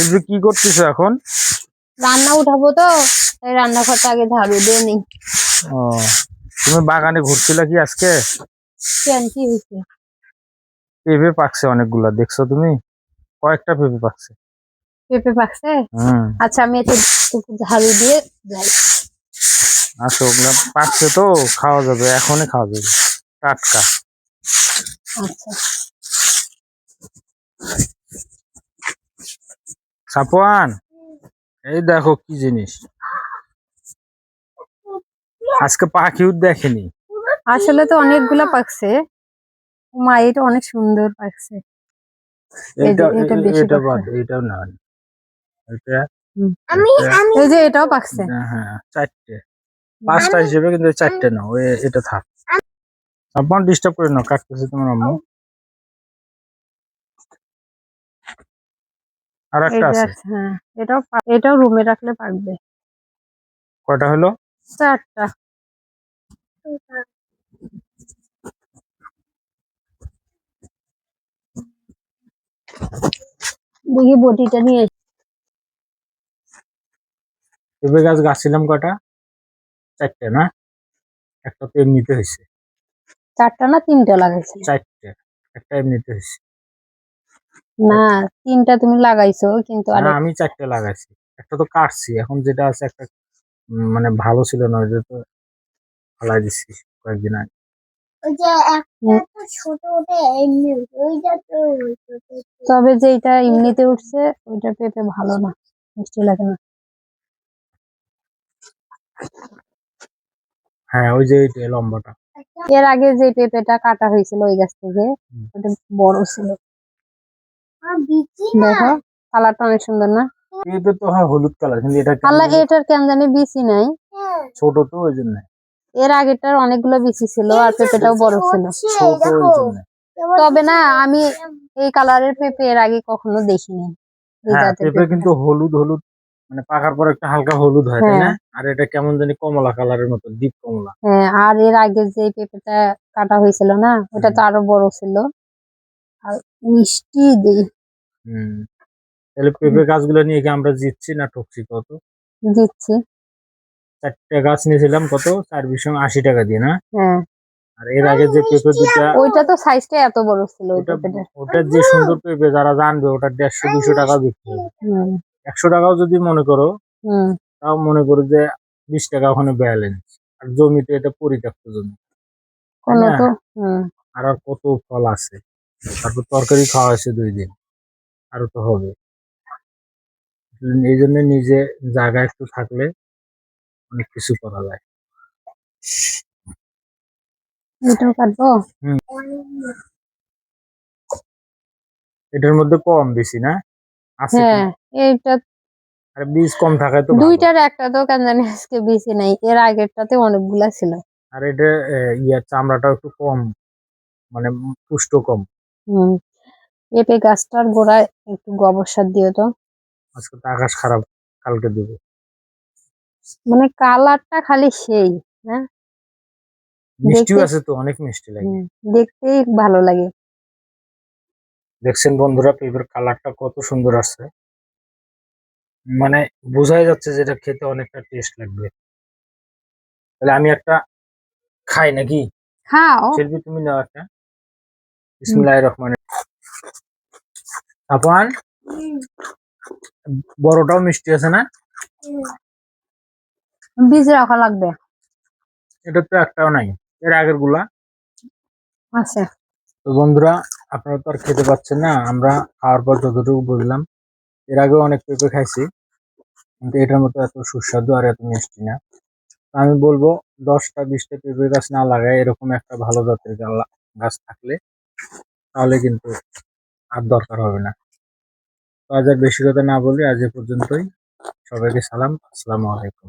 শিল্পী কি করতেছো এখন? রান্না উঠাবো তো রান্নাঘরটা আগে ঝাড়ু দিয়ে নিই। ও তুমি বাগানে ঘুরছিলে কি আজকে? কেন কি হয়েছে? পেঁপে পাকছে অনেকগুলা দেখছ তুমি? কয়েকটা পেঁপে পাকছে। পেঁপে পাকছে? আচ্ছা আমি একটু একটু ঝাড়ু দিয়ে যাই। আসো ওগুলা পাকছে তো খাওয়া যাবে এখনই খাওয়া যাবে। টাটকা। আচ্ছা। সাপোয়ান এই দেখো কি জিনিস। আজকে পাখিও দেখেনি। আসলে তো অনেকগুলা পাকছে। মা এটা অনেক সুন্দর পাকছে। এটা এটা বেশি এটা বাদ এটাও না এটা হুম। এটা- এই যে এটাও পাকছে। হ্যাঁ চারটে। পাঁচটা হিসেবে কিন্তু চারটে নাও এ- এটা থাক। আপনার ডিস্টার্ব করে নাও কাটতেছে তোমার আম্মু। আর একটা আছে। হ্যাঁ এটাও এটাও রুমে রাখলে পাকবে। কয়টা হলো? চারটা। দেখি বটিটা নিয়ে। পেঁপে গাছ গাছিলাম কটা? চারটে না? একটা তো এমনিতে হয়েছে চারটা না তিনটা লাগাইছে? চারটে একটা এমনিতে হয়েছে না তিনটা তুমি লাগাইছো কিন্তু না আমি চারটে লাগাইছি। একটা তো কাটছি এখন যেটা আছে একটা উম, মানে ভালো ছিল না ওইটা তো ফালাই দিচ্ছি কয়েকদিন আগে। ওই যে একটা তো ছোট ওটা এমনি ওইটা তো তবে যেটা এমনিতে উঠছে ওইটা পেঁপে ভালো না মিষ্টি লাগে না। হ্যাঁ ওই যে লম্বাটা। এর আগে যে পেঁপেটা কাটা হয়েছিল ওই গাছ থেকে। ওটা বড় ছিল। দেখো কালারটা অনেক সুন্দর না? পেঁপে তো হয় হলুদ কালার কিন্তু এটা কেমন আল্লাহ জানি এটার কেন জানি বিচি নাই। ছোট তো ওই জন্য। এর আগেরটার অনেকগুলো বিচি ছিল আর পেঁপেটাও বড় ছিল। ছোট ওই জন্য। তবে না আমি এই কালারের পেঁপে এর আগে কখনো দেখিনি। হ্যাঁ পেঁপে কিন্তু হলুদ হলুদ মানে পাকার পর একটা হালকা হলুদ হয় তাই না? হ্যাঁ। আর এটা কেমন জানি কমলা কালারের মতো ডিপ কমলা। হ্যাঁ আর এর আগে যে পেঁপেটা কাটা হয়েছিল না ওটা তো আরও বড় ছিল। আর মিষ্টি দেই। হুম তাহলে পেঁপে গাছগুলো নিয়ে কি আমরা জিতছি না ঠকছি কত? দিচ্ছি চারটে গাছ নিয়েছিলাম কত? চার বিশ আশি টাকা দিয়ে না? হ্যাঁ। আর এর আগে যে পেঁপে দুটা ওইটা তো সাইজটা এত বড় ছিল ওই ওটা পেঁপেটা ওটার যে সুন্দর পেঁপে যারা জানবে ওটা দেড়শো দুশো টাকা বিক্রি হবে। একশো টাকাও যদি মনে করো হুম। তাও মনে করো যে বিশ টাকা ওখানে ব্যালেন্স আর জমিতে এটা পরিত্যক্ত জমি। আর কত ফল আছে। তারপর তরকারি খাওয়া হয়েছে দুই দিন। আরও তো হবে। এই জন্য নিজে জায়গা একটু থাকলে অনেক কিছু করা যায়। এটাও কাটবো? এটার মধ্যে কম বেশি না? আছে হ্যাঁ আর বীজ কম থাকায় তো দুইটার একটা তো কেন জানি আজকে বেশি নাই এর আগেরটাতে অনেকগুলা ছিল। আর এটা ইয়ার চামড়াটা একটু কম মানে পুষ্ট কম। হুম পেঁপে গাছটার গোড়ায় একটু গোবর সার দিও তো। আজকে তো আকাশ খারাপ কালকে দেবো। মানে কালারটা খালি সেই হ্যাঁ মিষ্টিও দেখতে- আছে তো অনেক মিষ্টি লাগে। দেখতেই ভালো লাগে। দেখছেন বন্ধুরা পেঁপের কালারটা কত সুন্দর আসছে। মানে বোঝাই যাচ্ছে যে এটা খেতে অনেকটা টেস্ট লাগবে। তাহলে আমি একটা খাই নাকি? খাও। শিল্পী তুমি নাও একটা। বিসমিল্লাহ রহমান আপন বড়টাও মিষ্টি আছে না? বীজ রাখা লাগবে। এটা তো একটাও নাই এর আগেরগুলা। আছে। তো বন্ধুরা আপনারা তো আর খেতে পাচ্ছেন না আমরা খাওয়ার পর যতটুকু বুঝলাম এর আগেও অনেক পেঁপে খাইছি কিন্তু এটার মতো এত সুস্বাদু আর এত মিষ্টি না। আমি বলব দশটা বিশটা পেঁপে গাছ না লাগায় এরকম একটা ভালো জাতের গাছ থাকলে তাহলে কিন্তু আর দরকার হবে না। তো আজ আর বেশি কথা না বলি আজ এ পর্যন্তই। সবাইকে সালাম। আসসালামু আলাইকুম।